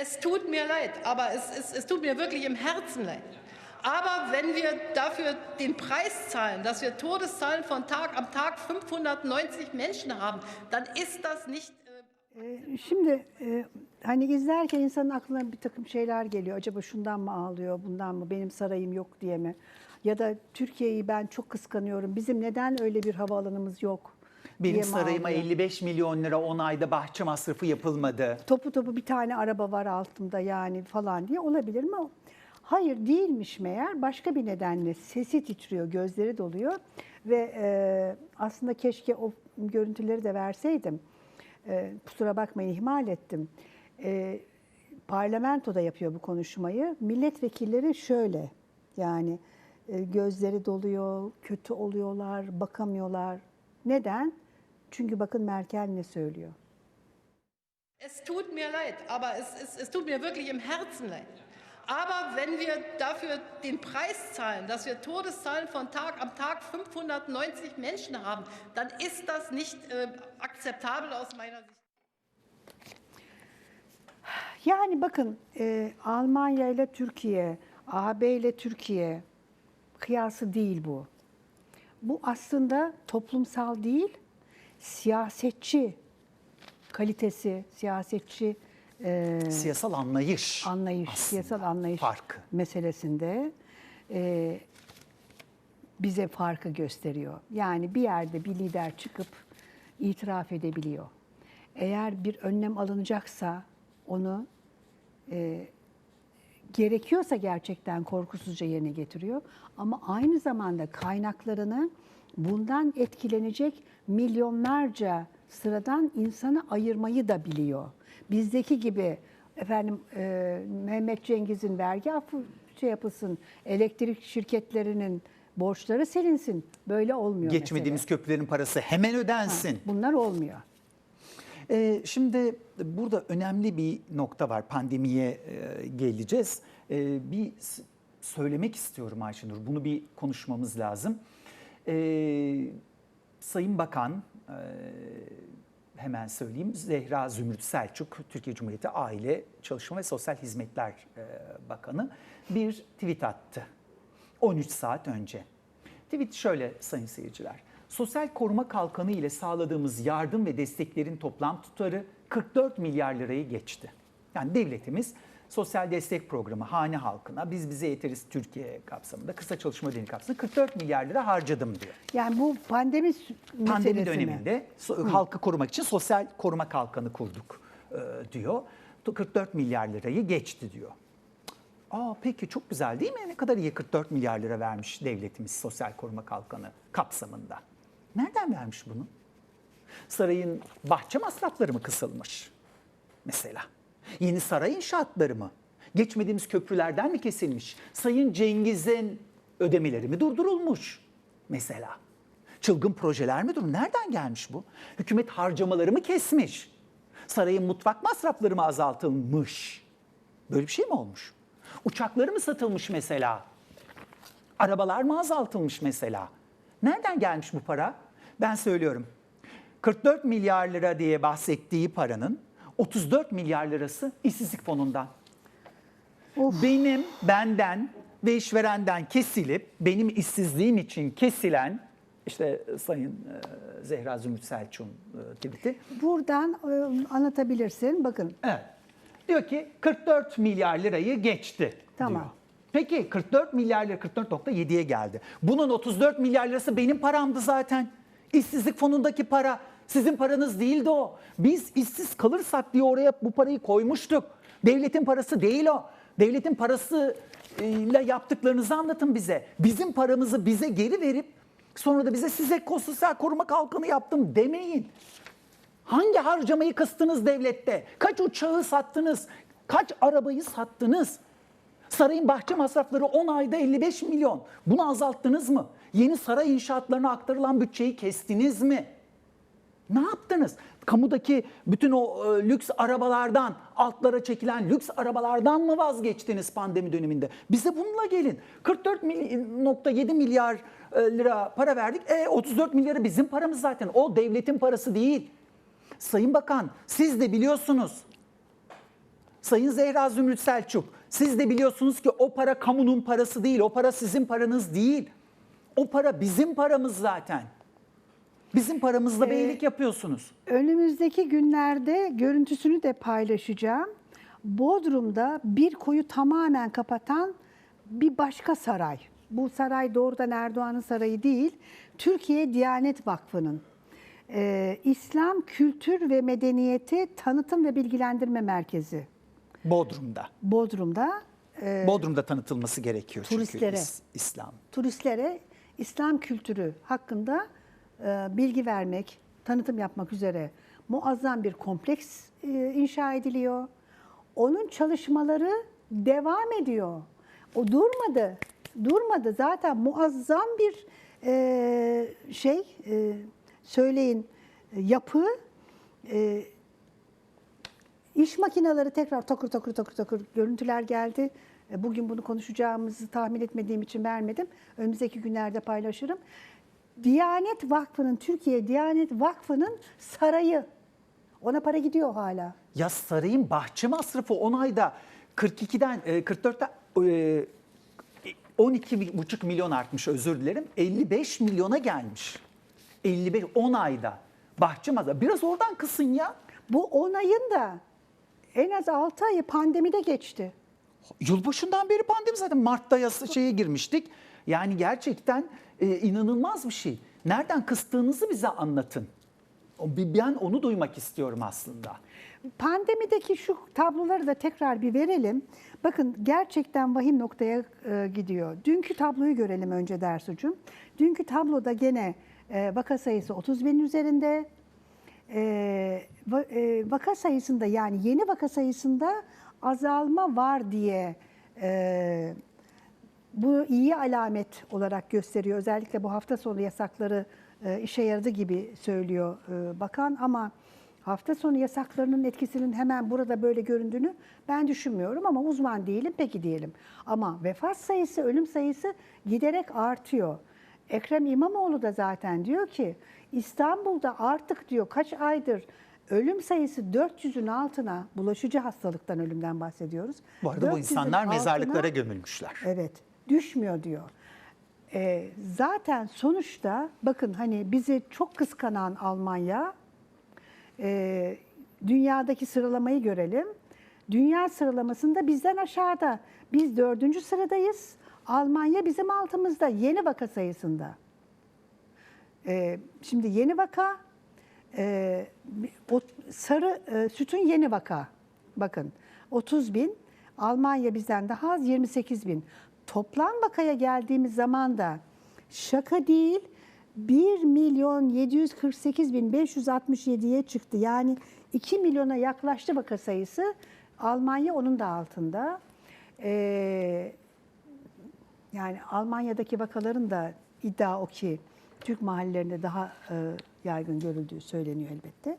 Es tut mir leid, aber es, es, es tut mir wirklich im Herzen leid. Aber wenn wir dafür den Preis zahlen, dass wir Todeszahlen von Tag am Tag 590 Menschen haben, dann ist das nicht. äh, Ee, Şimdi e, hani izlerken insanın aklına bir takım şeyler geliyor. Acaba şundan mı ağlıyor, bundan mı, benim sarayım yok diye mi? Ya da Türkiye'yi ben çok kıskanıyorum. Bizim neden öyle bir havaalanımız yok? Benim diye mi sarayıma ağlıyor? 55 milyon lira 10 ayda bahçe masrafı yapılmadı. Topu topu bir tane araba var altımda yani falan diye olabilir mi? Hayır değilmiş meğer. Başka bir nedenle sesi titriyor, gözleri doluyor ve e, aslında keşke o görüntüleri de verseydim. E, kusura bakmayın ihmal ettim. E, parlamentoda yapıyor bu konuşmayı. Milletvekilleri şöyle yani e, gözleri doluyor, kötü oluyorlar, bakamıyorlar. Neden? Çünkü bakın Merkel ne söylüyor. Es tut mir leid, aber es, es, es tut mir wirklich im Herzen leid. Aber wenn wir dafür den Preis zahlen, dass wir Todeszahlen von Tag am Tag 590 Menschen haben, dann ist das nicht äh, akzeptabel aus meiner Sicht. Yani bakın e, Almanya ile Türkiye, AB ile Türkiye kıyası değil bu. Bu aslında toplumsal değil, siyasetçi kalitesi, siyasetçi e, Siyasal anlayış. anlayış, aslında siyasal anlayış Farkı. meselesinde e, bize farkı gösteriyor. Yani bir yerde bir lider çıkıp itiraf edebiliyor. Eğer bir önlem alınacaksa onu e, gerekiyorsa gerçekten korkusuzca yerine getiriyor. Ama aynı zamanda kaynaklarını bundan etkilenecek milyonlarca sıradan insana ayırmayı da biliyor. Bizdeki gibi efendim e, Mehmet Cengiz'in vergi affı şey yapılsın, elektrik şirketlerinin borçları silinsin. Böyle olmuyor Geçmediğimiz mesele. köprülerin parası hemen ödensin. Bunlar olmuyor. Ee, şimdi burada önemli bir nokta var. Pandemiye e, geleceğiz. Ee, bir söylemek istiyorum Ayşenur. Bunu bir konuşmamız lazım. Ee, Sayın Bakan, e, hemen söyleyeyim. Zehra Zümrüt Selçuk, Türkiye Cumhuriyeti Aile, Çalışma ve Sosyal Hizmetler e, Bakanı bir tweet attı. 13 saat önce. Tweet şöyle sayın seyirciler. Sosyal koruma kalkanı ile sağladığımız yardım ve desteklerin toplam tutarı 44 milyar lirayı geçti. Yani devletimiz sosyal destek programı hane halkına biz bize yeteriz Türkiye kapsamında kısa çalışma dönemi kapsamında 44 milyar lira harcadım diyor. Yani bu pandemi Pandemi mi? döneminde so- halkı korumak için sosyal koruma kalkanı kurduk e, diyor. 44 milyar lirayı geçti diyor. Aa peki çok güzel değil mi? Ne kadar iyi 44 milyar lira vermiş devletimiz sosyal koruma kalkanı kapsamında. Nereden vermiş bunu? Sarayın bahçe masrafları mı kısılmış? Mesela. Yeni saray inşaatları mı? Geçmediğimiz köprülerden mi kesilmiş? Sayın Cengiz'in ödemeleri mi durdurulmuş? Mesela. Çılgın projeler mi dur? Nereden gelmiş bu? Hükümet harcamaları mı kesmiş? Sarayın mutfak masrafları mı azaltılmış? Böyle bir şey mi olmuş? Uçakları mı satılmış mesela? Arabalar mı azaltılmış mesela? Nereden gelmiş bu para? Ben söylüyorum. 44 milyar lira diye bahsettiği paranın 34 milyar lirası işsizlik fonundan. Benim, benden ve işverenden kesilip benim işsizliğim için kesilen işte Sayın e, Zehra Zümrüt Selçuk'un e, tweet'i. Buradan e, anlatabilirsin. Bakın Evet. Diyor ki 44 milyar lirayı geçti. Tamam. diyor. Peki 44 milyar lira 44.7'ye geldi. Bunun 34 milyar lirası benim paramdı zaten. İşsizlik fonundaki para. Sizin paranız değildi o. Biz işsiz kalırsak diye oraya bu parayı koymuştuk. Devletin parası değil o. Devletin parasıyla yaptıklarınızı anlatın bize. Bizim paramızı bize geri verip sonra da bize size sosyal koruma kalkanı yaptım demeyin. Hangi harcamayı kıstınız devlette? Kaç uçağı sattınız? Kaç arabayı sattınız? Sarayın bahçe masrafları 10 ayda 55 milyon. Bunu azalttınız mı? Yeni saray inşaatlarına aktarılan bütçeyi kestiniz mi? Ne yaptınız? Kamudaki bütün o e, lüks arabalardan, altlara çekilen lüks arabalardan mı vazgeçtiniz pandemi döneminde? Bize bununla gelin. 44.7 milyar e, lira para verdik. E 34 milyarı bizim paramız zaten. O devletin parası değil. Sayın Bakan siz de biliyorsunuz. Sayın Zehra Zümrüt Selçuk, siz de biliyorsunuz ki o para kamunun parası değil, o para sizin paranız değil. O para bizim paramız zaten. Bizim paramızla beylik yapıyorsunuz. Önümüzdeki günlerde görüntüsünü de paylaşacağım. Bodrum'da bir koyu tamamen kapatan bir başka saray. Bu saray doğrudan Erdoğan'ın sarayı değil. Türkiye Diyanet Vakfı'nın e, İslam Kültür ve Medeniyeti Tanıtım ve Bilgilendirme Merkezi. Bodrum'da. Bodrum'da e, Bodrum'da tanıtılması gerekiyor çünkü turistlere. İs- İslam. turistlere İslam kültürü hakkında bilgi vermek, tanıtım yapmak üzere muazzam bir kompleks e, inşa ediliyor. Onun çalışmaları devam ediyor. O durmadı. Durmadı. Zaten muazzam bir e, şey e, söyleyin e, yapı e, İş makineleri tekrar takır takır takır takır görüntüler geldi. E, Bugün bunu konuşacağımızı tahmin etmediğim için vermedim. Önümüzdeki günlerde paylaşırım. Diyanet Vakfı'nın, Türkiye Diyanet Vakfı'nın sarayı. Ona para gidiyor hala. Ya sarayın bahçe masrafı 10 ayda 42'den e, 44'ten e, 12,5 milyon artmış özür dilerim. 55 milyona gelmiş. 55 10 ayda bahçe masrafı. Biraz oradan kısın ya. Bu 10 ayın da en az 6 ayı pandemide geçti. Yılbaşından beri pandemi zaten Mart'ta yasa şeye girmiştik. Yani gerçekten e, inanılmaz bir şey. Nereden kıstığınızı bize anlatın. Ben onu duymak istiyorum aslında. Pandemideki şu tabloları da tekrar bir verelim. Bakın gerçekten vahim noktaya e, gidiyor. Dünkü tabloyu görelim önce Dersucuğum. Dünkü tabloda gene e, vaka sayısı 30 binin üzerinde. E, e, vaka sayısında yani yeni vaka sayısında azalma var diye e, bu iyi alamet olarak gösteriyor. Özellikle bu hafta sonu yasakları e, işe yaradı gibi söylüyor e, bakan ama hafta sonu yasaklarının etkisinin hemen burada böyle göründüğünü ben düşünmüyorum ama uzman değilim peki diyelim. Ama vefat sayısı, ölüm sayısı giderek artıyor. Ekrem İmamoğlu da zaten diyor ki İstanbul'da artık diyor kaç aydır ölüm sayısı 400'ün altına bulaşıcı hastalıktan ölümden bahsediyoruz. Bu arada bu 400'ün insanlar altına- mezarlıklara gömülmüşler. Evet, düşmüyor diyor. Ee, zaten sonuçta bakın hani bizi çok kıskanan Almanya, e, dünyadaki sıralamayı görelim. Dünya sıralamasında bizden aşağıda. Biz dördüncü sıradayız. Almanya bizim altımızda yeni vaka sayısında. Ee, şimdi yeni vaka, e, o sarı e, sütun yeni vaka. Bakın 30 bin, Almanya bizden daha az 28 bin. Toplam vakaya geldiğimiz zaman da şaka değil 1 milyon 748 bin 567'ye çıktı. Yani 2 milyona yaklaştı vaka sayısı. Almanya onun da altında. Ee, yani Almanya'daki vakaların da iddia o ki Türk mahallelerinde daha e, yaygın görüldüğü söyleniyor elbette.